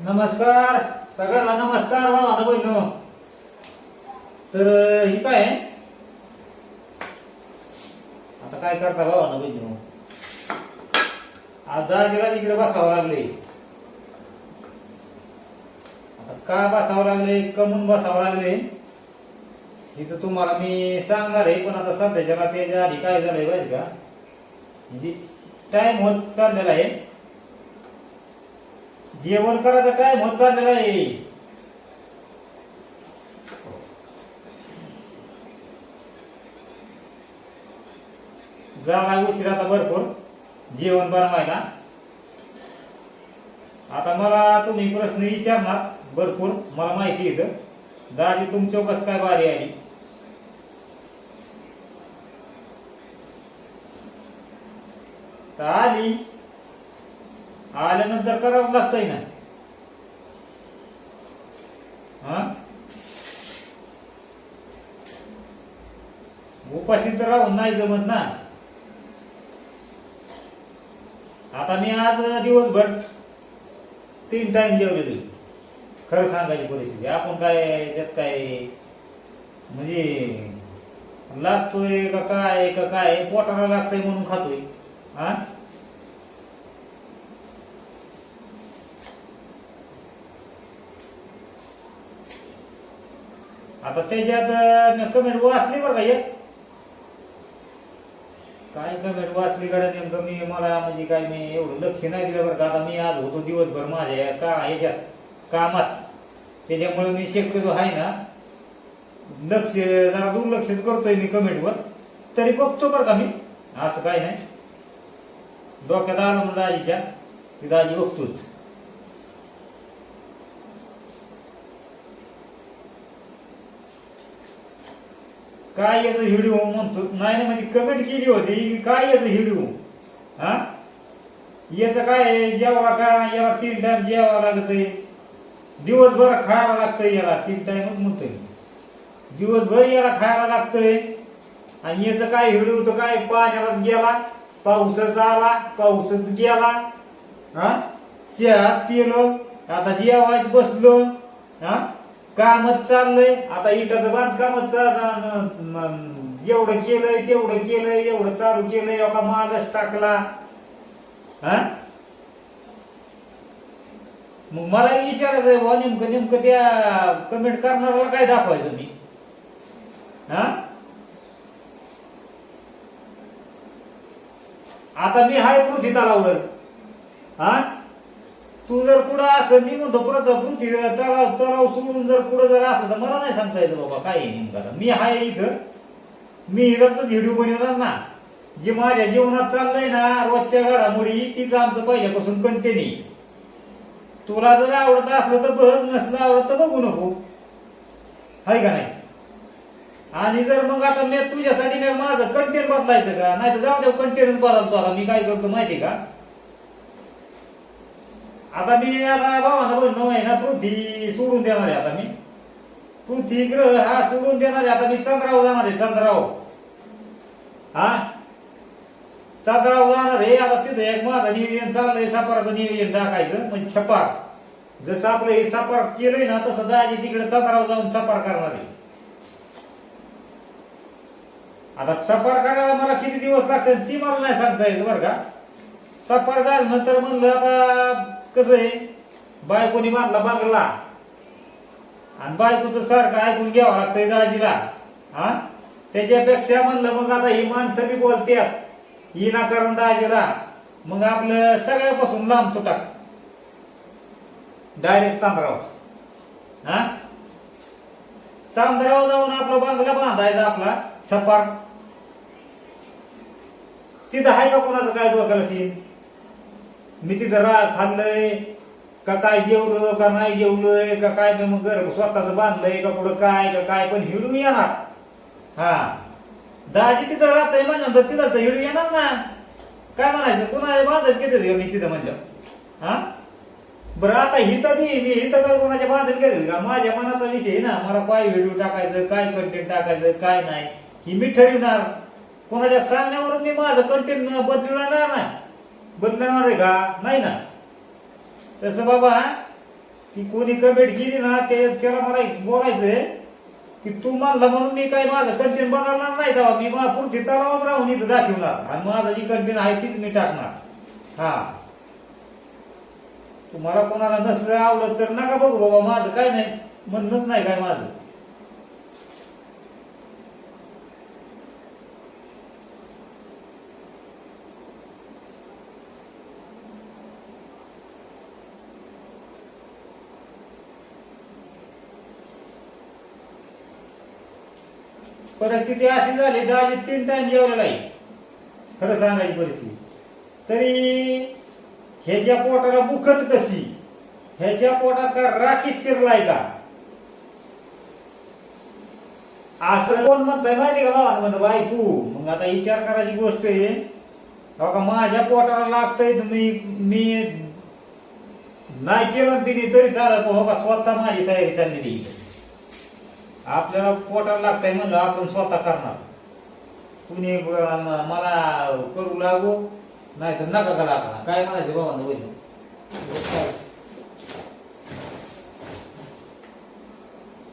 नमस्कार. सगळ्याला नमस्कार भावाला बहिण तर ही काय आहे? आता काय करता भावाला बहिण आज गेला इकडे बसावं लागले. आता का बसावं लागले? कमून बसावं लागले. हे तर तुम्हाला मी सांगणार आहे पण आता सध्याच्या त्याच्या आधी काय झालंय पाहिजे का? म्हणजे टाइम होत चाललेला आहे. जेवण करायचं काय? होत चाललेलं आहे. नाही उशीर आता भरपूर. जेवण बनवायला आता मला तुम्ही प्रश्न विचारणार भरपूर. मला माहिती येतं दादी तुमच्या कसं काय बारी आली तर आली. आल्यानंतर करावं लागतंय ना. हा? उपाशी तर राहून नाही जमत ना. आता मी आज दिवसभर तीन टाइम जेवलेली खरं सांगायची परिस्थिती. आपण काय त्यात काय? म्हणजे लाजतोय का काय का काय? पोटाला लागतंय म्हणून खातोय. हा? आता त्याच्यात कमेंट वाचली बरं का एक? काय कमेंट वाचली कडे नेमकं? मी मला म्हणजे काय मी एवढं लक्ष नाही दिलं बरं का. आता मी आज होतो दिवसभर माझ्या का याच्यात कामात. त्याच्यामुळे मी शक्यतो आहे ना लक्ष जरा दुर्लक्षच करतोय मी कमेंटवर. तरी बघतो बरं का मी. असं काय नाही. डोक्यात आलं म्हणून दाजीच्या की दाजी बघतोच. काय याचं हिडू म्हणतो? नाही नाही म्हणजे कमेंट केली होती की काय याचं हिडू? हा? याचं काय आहे? जेवायला का? याला तीन टाइम जेवावं लागतंय. दिवसभर खायला लागतंय याला तीन टाइमच म्हणतोय. दिवसभर याला खायला लागतंय. आणि याचं काय हिडू? तर काय पाण्यालाच गेला पाऊसच आला पाऊसच गेला. हा? चहा पिलो आता जेवायच बसलो. हा? कामच चाललंय. आता इटाचं बांधकामच एवढं केलंय तेवढं केलंय एवढं चालू केलंय एका मालच टाकला. हा? मग मला विचारायचं आहे बुवा नेमकं नेमकं त्या कमेंट करणाऱ्याला काय दाखवायचं मी? हा? आता मी हाय पृथ्वी तलावर हा? तू जर पुढं असं मी म्हणतो परत पृथ्वी तलाव तलाव सोडून जर पुढं जर असं तर मला नाही सांगता येतं बाबा काय आहे नेमकं मी आहे इथं. मी इथं व्हिडिओ बनवणार ना. जे माझ्या जीवनात चाललंय ना रोजच्या घडामोडी तीच आमचं पहिल्यापासून कंटिन्यू तुला जर आवडत असलं तर बघ नसलं आवडत तर बघू नको. हाय का नाही? आणि जर मग आता मी तुझ्यासाठी मी माझं कंटेंट बदलायचं का? नाही तर जाऊ दे कंटेंट बदलतो आता. मी काय करतो माहिती का? आता मी आता भावाना बोललो आहे ना पृथ्वी सोडून देणार आहे आता मी. पृथ्वी ग्रह हा सोडून देणार आहे आता मी. चंद्राव जाणार आहे चंद्राव हा? चंद्राव जाणार आहे. आता तिथं एक माझं नियोजन चाललंय सापाराचं नियोजन टाकायचं म्हणजे छपार. जसं आपलं हे सापार केलंय ना तसं दाजी तिकडे चंद्राव जाऊन सापार करणार आहे. आता सफर करायला मला किती दिवस लागतात ती मला नाही सांगता येत बरं का. सफर झाल्यानंतर म्हणलं आता कसं आहे? बायकोनी बांधला बांगला. आणि बायकोचं सारखं ऐकून घ्यावं लागतंय दाजीला. हा? त्याच्यापेक्षा म्हणलं मग आता ही माणसं बी बोलत्यात. ही नाकारण दाजीला. मग आपलं सगळ्यापासून लांब तुटाक डायरेक्ट चांदराव. हा? चांदराव जाऊन आपला बांगला बांधायचा आपला. छपार तिथं आहे का कोणाचं काय डोक्याला सीन मी तिथं रा खाल्लंय का काय जेवलं का नाही जेवलंय का काय मी मग घर स्वतःच बांधलंय का कुठं काय का काय पण हिडू येणार. हा. दाजी तिथं राहतंय म्हणजे तिथं हिडू येणार ना. काय म्हणायचं? कुणाला बांधत किती मी तिथं म्हणजे हा? बरं आता हिथं मी मी हिथं काय कोणाच्या बांधत घेतलं का? माझ्या मनाचा विषय आहे ना. मला काय व्हिडिओ टाकायचं काय कंटेंट टाकायचं काय नाही. ही मी ठरविणार. कोणाच्या सांगण्यावरून मी माझं कंटेंट बदलणार ना बदलणार आहे का? नाही ना. तसं बाबा की कोणी कमेंट केली ना ते त्याला मला बोलायचंय की तू मानला म्हणून मी काय माझं कंटेन बदलणार नाही तेव्हा मी मला पुढची तलावात राहून इथं दाखवणार. आणि माझं जी कंटेन आहे तीच मी टाकणार. हा. तुम्हाला कोणाला नसलं आवडत तर नका बघू बाबा माझं काय नाही. म्हणणंच नाही काय माझं. परिस्थिती अशी झाली दाजी तीन टाइम जेवलेला आहे खरं सांगायची परिस्थिती. तरी ह्याच्या पोटाला मुखच कशी ह्याच्या पोटात का राखीच शिरलाय का? असं कोण म्हणताय माहिती का भावानं म्हणतो बायकू मग आता विचार करायची गोष्ट आहे. का माझ्या पोटाला लागतंय मी मी नाही केलं तिने तरी चालत हो का स्वतः माझी तयारी चाललेली आपल्याला पोटाला लागतंय म्हणलं आपण स्वतः करणार. कुणी मला करू लागू नाही तर नका का लागणार काय म्हणायचं बाबांना होईल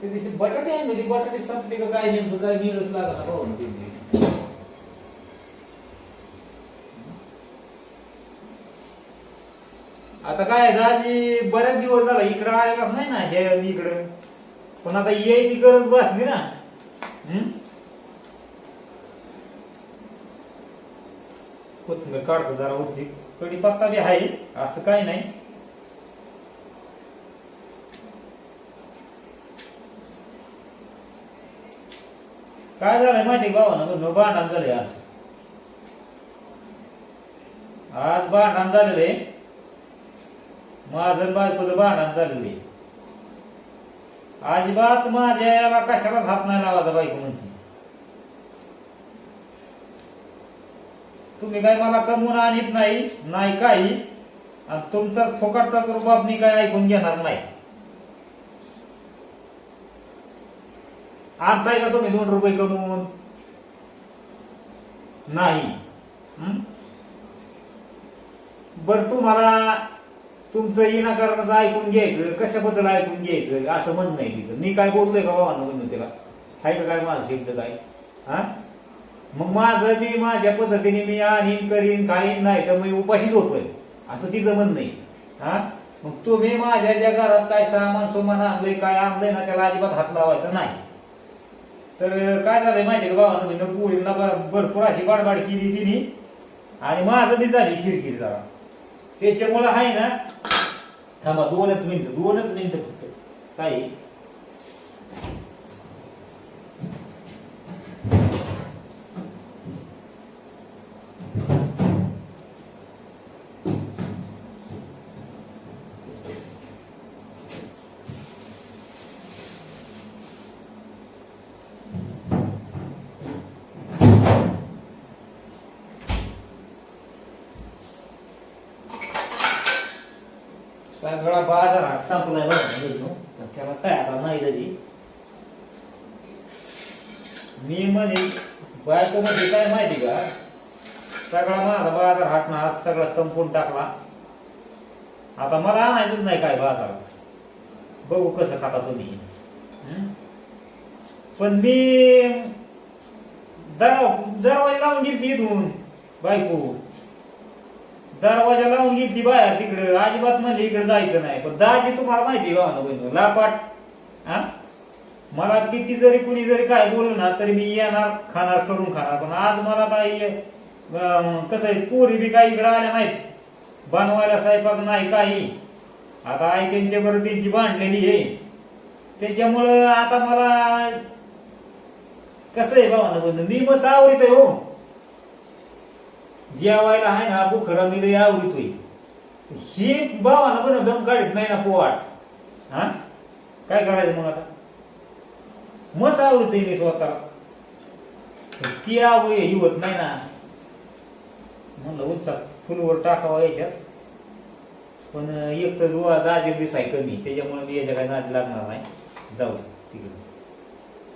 ते दिवशी बटाटे आहे म्हणजे बटाटे संपले का काय नेमकं काय मिळच लागणार बाबांना आता काय दाजी बरेच दिवस झाला इकडं आलेलाच नाही ना हे इकडं. पण आता यायची गरज बसली ना? हम्म? कोथिंबीर काढतो जरा उशी कढीपत्ता बी आहे असं काही नाही. काय झालंय माहिती भावानं? म्हणून भांडण झालंय आज. आज भांडण झालेलं आहे माझं बायकोचं भांडण झालेलं आहे अजिबात माझ्या याला कशाला हात नाही लावायचा बायको म्हणते? तुम्ही काय मला कमवून आणत नाही? नाही काही. आणि तुमचा फुकटचा रुबाब मी काय ऐकून घेणार नाही. आणताय का तुम्ही दोन रुपये कमवून? नाही. बर तुम्हाला तुमचं इनाकाराचं ऐकून घ्यायचं कशाबद्दल ऐकून घ्यायचं असं म्हणणं आहे तिथं मी काय बोललोय का बाबांना म्हणून त्याला आहे का काय माझं शब्द काय हा? मग माझं मी माझ्या पद्धतीने मी आणीन करीन खाईन नाही तर मी उपाशीच होतोय असं तिचं म्हणणं आहे. हा? मग तुम्ही माझ्या ज्या घरात काय सामान सुमान आणलंय काय आणलंय ना त्याला अजिबात हात लावायचा नाही. तर काय झालंय माहितीये का बाबा म्हणजे पोरींना भरपूर अशी बाडबाड केली तिने. आणि माझं ती झाली किरकिर जरा. त्याच्यामुळं आहे ना थांबा दोनच मिनिटं दोनच मिनिटं फक्त. काय? आहे? सगळा संपलाय बघा त्याला काय आता नाही तरी. मी म्हणे बायको मध्ये काय माहिती का? सगळा माझा बाजार हाट ना आज सगळा संपून टाकला. आता मला आणायचंच नाही काय बाजारात बघू कसं खाता तुम्ही. पण मी दर लावून घेतली इथून बायको. दरवाजा लावून घेतली बाहेर तिकडं. अजिबात म्हणजे इकडे जायचं नाही. पण दाजी तुम्हाला माहिती आहे भावना बहिणी लापाट. हा? मला किती जरी कुणी जरी काय बोलू ना तरी मी येणार खाणार करून खाणार. पण आज मला काही कसं आहे पोरी बी काही इकडे आल्या नाहीत. बनवायला स्वयंपाक नाही काही. आता आई त्यांच्या बरोबर त्यांची भांडलेली आहे. त्याच्यामुळं आता मला कसं आहे भावना बहिणी मी मग आवडीत आहे हो. जेवायला आहे ना बुखरा मी लय आवडीतोय ही भावाला पण दम काढत नाही ना पोवाट. हा? काय करायचं मग आता? मस आवडतंय मी स्वतः ती आवड ही होत नाही ना. म्हणलं उंचा फुलवर टाकावा याच्यात. पण एक तर रुवा दाजे दिसाय कमी. त्याच्यामुळे मी याच्या काही नाद लागणार नाही. जाऊ तिकडे.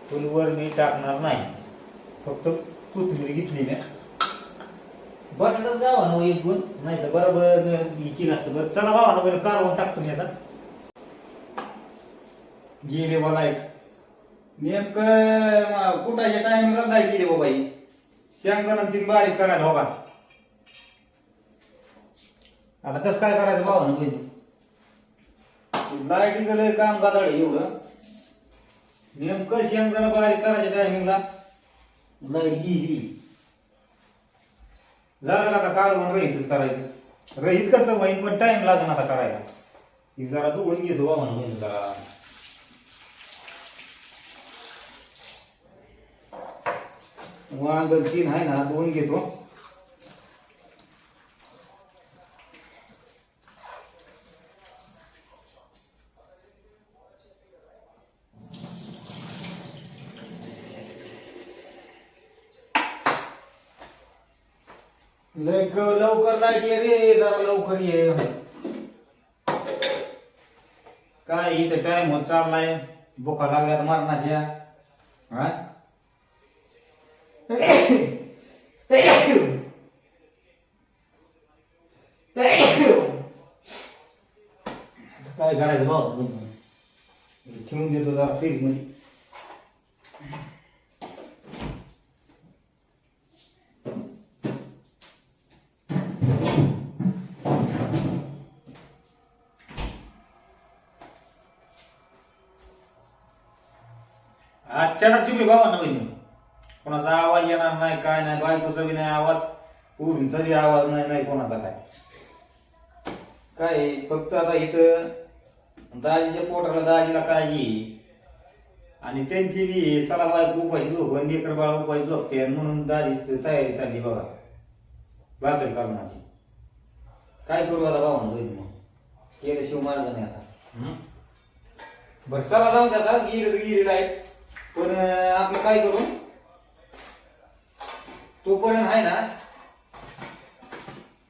फुलवर मी टाकणार नाही. फक्त कोथिंबीर घेतली ना बटाटाच गावा ना एक गुण नाही तर बरोबर इकी नसतं बरं. चला बाबा बरं कारवून टाकतो मी आता. गेले बा लाइट नेमकं कुठाच्या टायमिंगला लाइट गेली बाबा ही शेंगदाणा तीन बारीक करायला हो का? आता कसं काय करायचं बाबा ना बहिणी लाईटीचं लय काम गादाड एवढं. नेमकं शेंगदाणा बारीक करायच्या टायमिंगला लाइट गेली. झालं का आता कालवण रहितच करायचं. रहित कसं होईल पण टाइम लागेल आता करायला. ही जरा दुखून घेतो बा म्हणून जरा. वांग तीन आहे ना दोन घेतो. लय लवकर लाइट ये रे जरा लवकर ये. काय इथं टाइम होत चाललाय? बोका लागल्यात मरणाच्या. हा? काय करायचं भाऊ? ठेवून देतो जरा फ्रीजमध्ये. आजच्या तुम्ही भावा ना बहिणी. कोणाचा आवाज येणार नाही काय नाही बायकोचा बी नाही आवाज पूर्वीचा बी आवाज नाही नाही कोणाचा काय. काय फक्त आता इथं दाजीच्या पोटाला दाजीला काळजी. आणि त्यांची बी चला बायको उपाशी झोप आणि लेकर बाळा उपाशी झोपते म्हणून दाजीची तयारी चालली बघा. भाकर करण्याची काय करू आता ना बहिणी मग? केल्याशिवाय मार्ग नाही आता? बरं चला जाऊ द्या आता गिरी गिरी लाइट पण आपण आपलं काय करू? तोपर्यंत आहे ना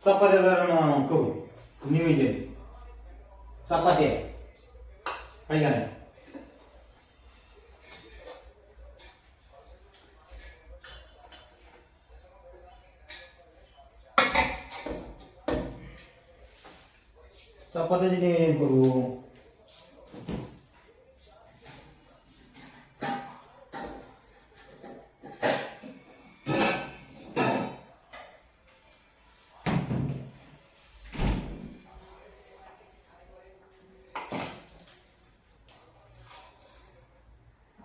चपात्या जरा करू. निवेदन. चपात्या. आहे का नाही? चपात्याचे निवेदन करू.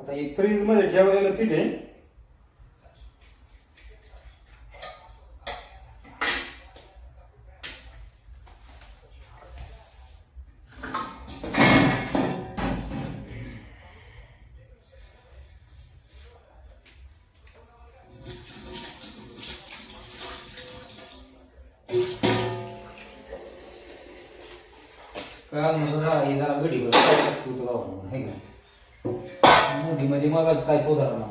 आता हे फ्रीजमध्ये ठेवलेलं पीठ आहे. काल म्हणतो जरा हे जरा गडी कर तू टाकतो तुला म्हणून, हे का? मोठी मध्ये मग काय सुधारणा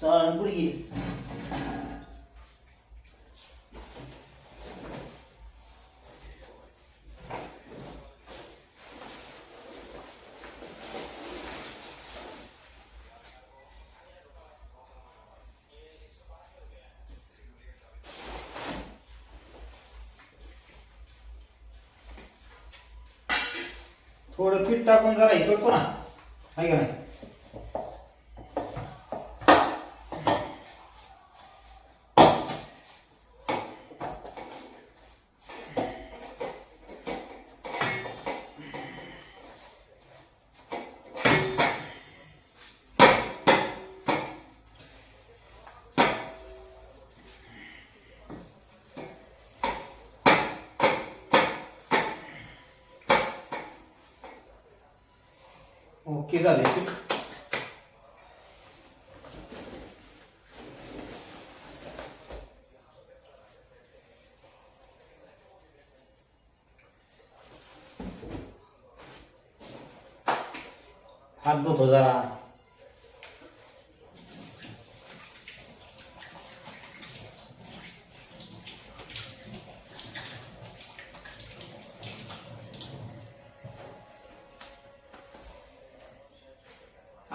चालन पुढे गेली. थोडं पीठ टाकून जरा हे करतो ना. आहे का नाही? ओके झाले.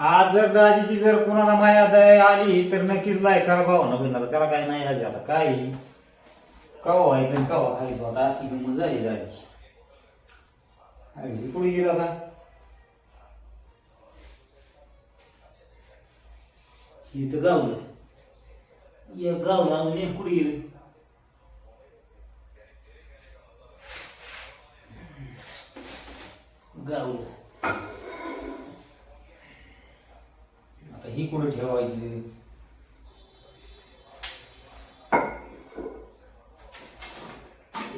आज जर दाजीची जर कोणाला माया दया आली तर नक्कीच लाय करा भावना बहिणाला करा काय नाही राजा आता काय? कवा व्हायचं कवा खाली होता अशी किंमत झाली दाजीची. अगदी कुठे गेला का इथं गावलं या गावला म्हणजे कुठे गेलं? गावलं ही कुठे ठेवायची?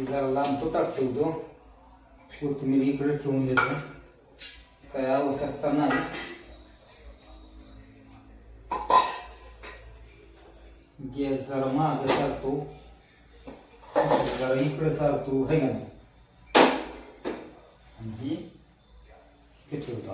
जरा लांब तो टाक ठेवतो कोथिंबीर इकडे ठेवून देतो. काय आवश्यकता नाही. गॅस जरा माग सारतो. जरा इकडे सारतो है का नाही? आणि ही ठेवतो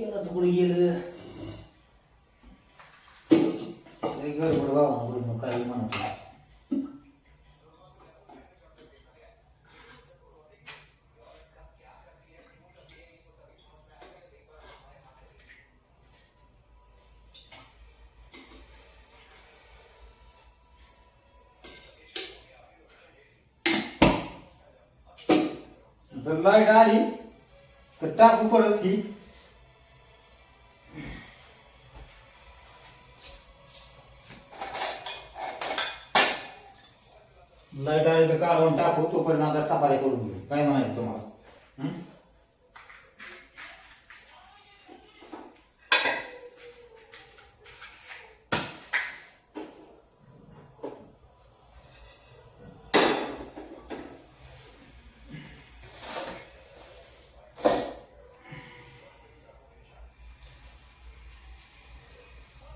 केलं कुठे गेलं लय गडबड बाबा काही म्हणत नाही. जर लाइट आली तोपर्यंत आता चपात्या करून घेऊ. काय म्हणायचं तुम्हाला?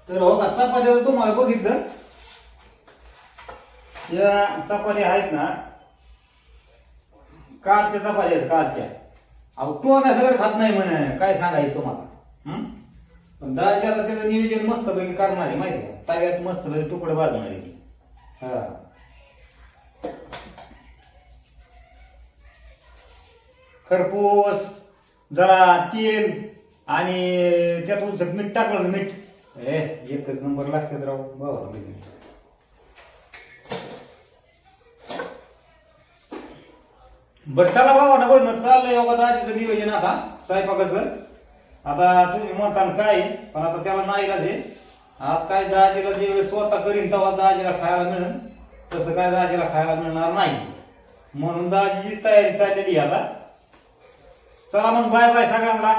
तर हो का चपात्या तुम्हाला बघितलं. या चपात्या आहेत ना कालच्या चपात्या आहेत कालच्या अहो टोम्या सगळं खात नाही म्हणे. काय सांगायचं तुम्हाला? हं? पण दाजाला त्याचं नियोजन मस्त पैकी करणार आहे माहिती का? ताव्यात मस्त पैकी तुकडं भाजणार आहे ती. हा. खरपूस जरा तेल आणि त्यात उलसक मीठ टाकलं ना मीठ. ए एकच नंबर लागतात राव. बाबा बरं चला भावा ना बरं चाललंय योगा दाजीचं नियोजन आता स्वयंपाकाचं. आता तुम्ही म्हणता ना काय पण आता त्याला नाही आहे आज काय दाजीला जे वेळेस स्वतः करीन तेव्हा दाजीला खायला मिळेल. तसं काय दाजीला खायला मिळणार नाही. म्हणून दाजीची तयारी चाललेली आता. चला मग बाय बाय सगळ्यांना.